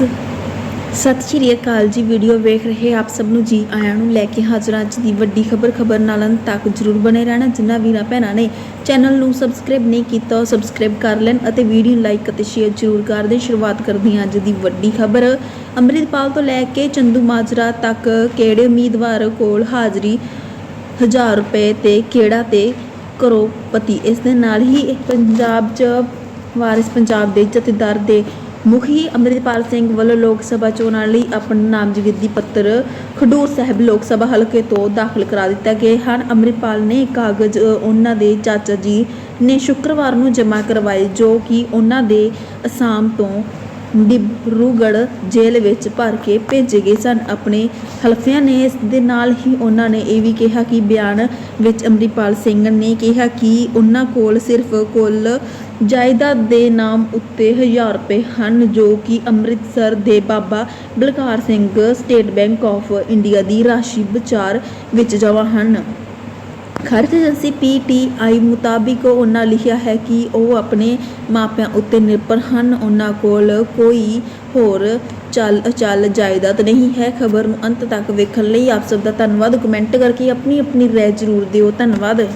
ਸ- ਸਤਿ ਸ਼੍ਰੀ ਅਕਾਲ ਜੀ। ਵੀਡੀਓ ਵੇਖ ਰਹੇ ਆਪ ਸਭ ਨੂੰ ਜੀ ਆਇਆਂ ਨੂੰ ਲੈ ਕੇ ਹਾਜ਼ਰ ਅੱਜ ਦੀ ਵੱਡੀ ਖਬਰ ਖਬਰ ਨਾਲ ਅੰਤ ਤੱਕ ਜਰੂਰ ਬਣੇ ਰਹਿਣਾ। ਜਿਨ੍ਹਾਂ ਵੀਰਾਂ ਭੈਣਾਂ ਨੇ ਚੈਨਲ ਨੂੰ ਸਬਸਕ੍ਰਾਈਬ ਨਹੀਂ ਕੀਤਾ, ਉਹ ਸਬਸਕ੍ਰਾਈਬ ਕਰ ਲੈਣ ਅਤੇ ਵੀਡੀਓ ਨੂੰ ਲਾਈਕ ਅਤੇ ਸ਼ੇਅਰ ਜਰੂਰ ਕਰ ਦੇਣ। ਸ਼ੁਰੂਆਤ ਕਰਦੇ ਹਾਂ ਅੱਜ ਦੀ ਵੱਡੀ ਖਬਰ। ਅੰਮ੍ਰਿਤਪਾਲ ਤੋਂ ਲੈ ਕੇ ਚੰਦੂ ਮਾਜਰਾ ਤੱਕ ਕਿਹੜੇ ਉਮੀਦਵਾਰ ਕੋਲ ਹਾਜ਼ਰੀ? 1000 ਰੁਪਏ ਤੇ ਕਿਹੜਾ ਤੇ ਕਰੋੜਪਤੀ? ਇਸ ਦੇ ਨਾਲ ਹੀ ਪੰਜਾਬ 'ਚ ਵਾਰਿਸ ਪੰਜਾਬ ਦੇ ਜਥੇਦਾਰ ਦੇ ਮੁਖੀ ਅੰਮ੍ਰਿਤਪਾਲ ਸਿੰਘ ਵੱਲੋਂ ਲੋਕ ਸਭਾ ਚੋਣਾਂ ਲਈ ਆਪਣਾ ਨਾਮਜ਼ਦਗੀ ਪੱਤਰ ਖਡੂਰ ਸਾਹਿਬ ਲੋਕ ਸਭਾ ਹਲਕੇ ਤੋਂ ਦਾਖਲ ਕਰਾ ਦਿੱਤਾ ਗਏ ਹਨ। ਅੰਮ੍ਰਿਤਪਾਲ ਨੇ ਕਾਗਜ਼ ਉਹਨਾਂ ਦੇ ਚਾਚਾ ਜੀ ਨੇ ਸ਼ੁੱਕਰਵਾਰ ਨੂੰ ਜਮ੍ਹਾਂ ਕਰਵਾਏ, ਜੋ ਕਿ ਉਹਨਾਂ ਦੇ ਅਸਾਮ ਤੋਂ ਡਿਬਰੂਗੜ੍ਹ ਜੇਲ੍ਹ ਵਿੱਚ ਭਰ ਕੇ ਭੇਜੇ ਗਏ ਸਨ। ਆਪਣੇ ਹਲਫਿਆਂ ਨੇ ਇਸ ਦੇ ਨਾਲ ਹੀ ਉਹਨਾਂ ਨੇ ਇਹ ਵੀ ਕਿਹਾ ਕਿ ਬਿਆਨ ਵਿੱਚ ਅੰਮ੍ਰਿਤਪਾਲ ਸਿੰਘ ਨੇ ਕਿਹਾ ਕਿ ਉਹਨਾਂ ਕੋਲ ਸਿਰਫ ਕੁੱਲ ਜਾਇਦਾਦ ਦੇ ਨਾਮ ਉੱਤੇ 1000 ਰੁਪਏ ਹਨ, ਜੋ ਕਿ ਅੰਮ੍ਰਿਤਸਰ ਦੇ Baba Balkar Singh State Bank of India ਦੀ ਰਾਸ਼ੀ ਵਿਚਾਰ ਵਿੱਚ ਜਮ੍ਹਾਂ ਹਨ। ਖਰਚ ਏਜੰਸੀ ਪੀਟੀਆਈ ਮੁਤਾਬਿਕ ਉਹਨਾਂ ਲਿਖਿਆ ਹੈ ਕਿ ਉਹ ਆਪਣੇ ਮਾਪਿਆਂ ਉੱਤੇ ਨਿਰਭਰ ਹਨ। ਉਹਨਾਂ ਕੋਲ ਕੋਈ ਹੋਰ ਚੱਲ ਅਚਲ ਜਾਇਦਾਦ ਨਹੀਂ ਹੈ। ਖਬਰ ਨੂੰ ਅੰਤ ਤੱਕ ਵੇਖਣ ਲਈ ਆਪ ਸਭ ਦਾ ਧੰਨਵਾਦ। ਕਮੈਂਟ ਕਰਕੇ ਆਪਣੀ ਆਪਣੀ ਰਾਏ ਜ਼ਰੂਰ ਦਿਓ। ਧੰਨਵਾਦ।